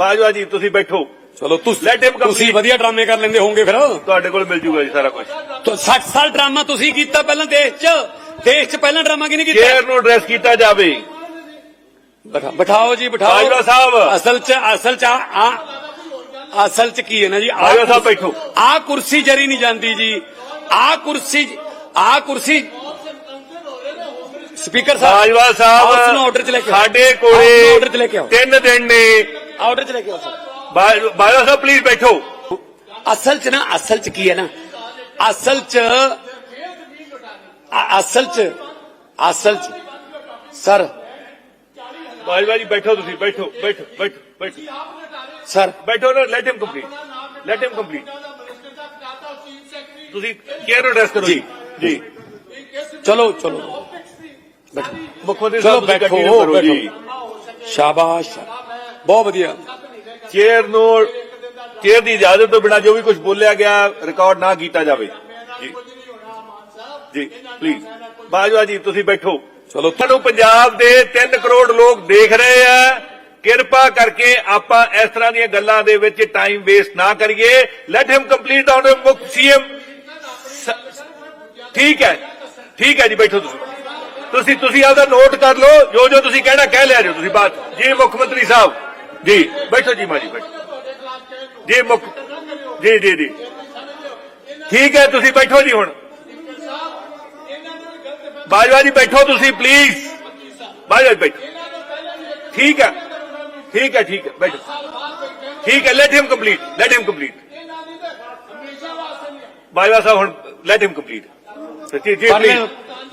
ਬਾਜਵਾ ਜੀ ਤੁਸੀਂ ਬੈਠੋ। ਚਲੋ ਤੁਸੀਂ Let him complete. ਤੁਸੀਂ ਵਧੀਆ ਡਰਾਮੇ ਕਰ ਲੈਂਦੇ ਹੋਵੋਗੇ ਫਿਰ। ਤੁਹਾਡੇ ਕੋਲ ਮਿਲ ਜੂਗਾ ਜੀ ਸਾਰਾ ਕੁਝ ਤੋ 60 ਸਾਲ ਡਰਾਮਾ ਤੁਸੀਂ ਕੀਤਾ ਪਹਿਲਾਂ ਦੇਸ਼ 'ਚ। ਦੇਸ਼ 'ਚ ਪਹਿਲਾਂ ਡਰਾਮਾ ਕਿਹਨੇ ਕੀਤਾ? ਚੇਅਰ ਨੂੰ ਐਡਰੈਸ ਕੀਤਾ ਜਾਵੇ। ਬਿਠਾ- ਬਿਠਾਓ ਜੀ ਬਿਠਾਓ। ਬਾਜਵਾ ਸਾਹਿਬ। ਅਸਲ 'ਚ ਅਸਲ 'ਚ ਆ ਆ- ਅਸਲ 'ਚ ਕੀ ਹੈ ਨਾ ਜੀ? ਆਹ ਬਾਜਵਾ ਸਾਹਿਬ ਬੈਠੋ। ਆ ਕੁਰਸੀ ਜਰੀ ਨਹੀਂ ਜਾਂਦੀ ਜੀ। ਆ ਕੁਰਸੀ ਆ ਕੁਰਸੀ ਸਪੀਕਰ ਸਾਹਿਬ ਬਾਜਵਾ ਆਓ ਸਾਹਿਬ ਉਸਨੂੰ ਆਰਡਰ 'ਚ ਲੈ ਕੇ ਆਓ। ਸਾਡੇ ਆਓ ਉਸਨੂੰ ਕੋਲੇ ਆਰਡਰ 'ਚ ਲੈ ਕੇ ਆਓ ਤਿੰਨ ਦਿਨ ਨੇ ਆਰਡਰ 'ਚ ਲੈ ਕੇ ਆਓ ਸਰ ਬਾਜ- ਬਾਜਵਾ ਸਾਹਿਬ ਪਲੀਜ਼ ਬੈਠੋ ਅਸਲ 'ਚ ਨਾ ਅਸਲ 'ਚ ਕੀ ਹੈ ਨਾ ਅਸਲ 'ਚ ਅ- ਅਸਲ 'ਚ ਅਸਲ 'ਚ ਸਰ ਬਾਜਵਾ ਜੀ ਬੈਠੋ ਤੁਸੀਂ ਬੈਠੋ ਬੈਠੋ ਬੈਠੋ ਬੈਠੋ ਸਰ ਬੈਠੋ ਨਾ let him complete let him complete ਤੁਸੀਂ ਚੇਅਰ ਨੂੰ ਐਡਰੈਸ ਕਰੋ ਜੀ ਜੀ ਚਲੋ ਚਲੋ ਮੁੱਖ ਮੰਤਰੀ ਚਲੋ ਸਾਹਿਬ ਤੁਸੀਂ ਬੈਠੋ, continue ਕਰੋ ਜੀ ਸ਼ਾਬਾਸ਼। ਬਹੁਤ ਵਧੀਆ। ਚੇਅਰ ਨੂੰ ਚੇਅਰ ਦੀ ਇਜਾਜ਼ਤ ਤੋਂ ਬਿਨਾ ਜੋ ਵੀ ਕੁਝ ਬੋਲਿਆ ਗਿਆ ਰਿਕਾਰਡ ਨਾ ਕੀਤਾ ਜਾਵੇ। ਜੀ। ਜੀ ਪਲੀਜ਼ ਬਾਜਵਾ ਜੀ ਤੁਸੀਂ ਬੈਠੋ। ਚਲੋ। ਤੁਹਾਨੂੰ ਪੰਜਾਬ ਦੇ 3 ਕਰੋੜ ਲੋਕ ਦੇਖ ਰਹੇ ਆ। ਕਿਰਪਾ ਕਰਕੇ ਆਪਾਂ ਇਸ ਤਰ੍ਹਾਂ ਦੀਆਂ ਗੱਲਾਂ ਦੇ ਵਿੱਚ ਟਾਈਮ ਵੇਸਟ ਨਾ ਕਰੀਏ। ਲੈਟ ਹਿਮ ਕੰਪਲੀਟ ਆਨ ਮੁੱਖ ਸੀਐਮ ਠੀਕ ਹੈ। ਠੀਕ ਹੈ ਜੀ ਬੈਠੋ ਤੁਸੀਂ। ਤੁਸੀਂ ਤੁਸੀਂ ਆਪਦਾ ਨੋਟ ਕਰ ਲਓ ਜੋ ਜੋ ਤੁਸੀਂ ਕਹਿਣਾ ਕਹਿ ਲਿਆ ਜੋ ਤੁਸੀਂ ਬਾਤ ਜੀ ਮੁੱਖ ਮੰਤਰੀ ਸਾਹਿਬ ਜੀ ਬੈਠੋ ਜੀ ਮਾਜੀ ਬੈਠੋ। ਜੀ ਮੁੱਖ ਜੀ ਜੀ ਜੀ। ਠੀਕ ਹੈ ਤੁਸੀਂ ਬੈਠੋ ਜੀ ਹੁਣ। ਬਾਜਵਾ ਜੀ ਬੈਠੋ ਤੁਸੀਂ ਪਲੀਜ਼ ਬਾਜਵਾ ਜੀ ਬੈਠੋ। ਠੀਕ ਹੈ ਠੀਕ ਹੈ ਠੀਕ ਹੈ ਬੈਠੋ। ਠੀਕ ਹੈ let him complete let him complete Bajwa Sahib ਹੁਣ ਲੈਟ ਹਿਮ ਕੰਪਲੀਟ ਜੀ ਜੀ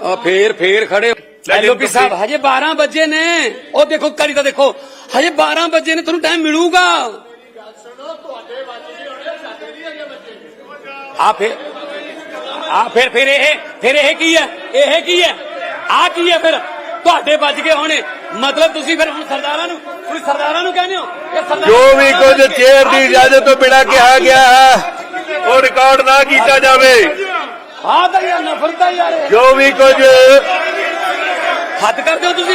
ਆ ਫੇਰ ਫੇਰ ਖੜੇ ਐਲਓਪੀ ਸਾਹਿਬ ਹਜੇ 12 ਵਜੇ ਨੇ। ਉਹ ਦੇਖੋ ਕਰੀ ਤਾਂ ਦੇਖੋ। ਹਜੇ 12 ਵਜੇ ਨੇ ਤੁਹਾਨੂੰ ਟਾਈਮ ਮਿਲੂਗਾ। ਆ ਫੇਰ ਆ ਫਿਰ ਫਿਰ ਇਹ ਫਿਰ ਇਹ ਕੀ ਹੈ? ਇਹ ਕੀ ਹੈ? ਆ ਕੀ ਹੈ ਫਿਰ? ਤੁਹਾਡੇ ਵੱਜ ਗਏ ਹੋਣੇ। ਮਤਲਬ ਤੁਸੀਂ ਫਿਰ ਹੁਣ ਸਰਦਾਰਾਂ ਨੂੰ ਤੁਸੀਂ ਸਰਦਾਰਾਂ ਨੂੰ ਕਹਿੰਦੇ ਹੋ ਜੋ ਵੀ ਕੁਝ ਚੇਅਰ ਦੀ ਇਜਾਜ਼ਤ ਤੋਂ ਬਿਨਾ ਕਿਹਾ ਗਿਆ ਹੈ ਉਹ ਰਿਕਾਰਡ ਨਾ ਕੀਤਾ ਜਾਵੇ। ਆ ਤਾਂ ਯਾਰ ਨਫ਼ਰਤ ਆ ਯਾਰ ਇਹ। ਜੋ ਵੀ ਕੁਝ ਹੱਦ ਕਰਦੇ ਹੋ ਤੁਸੀਂ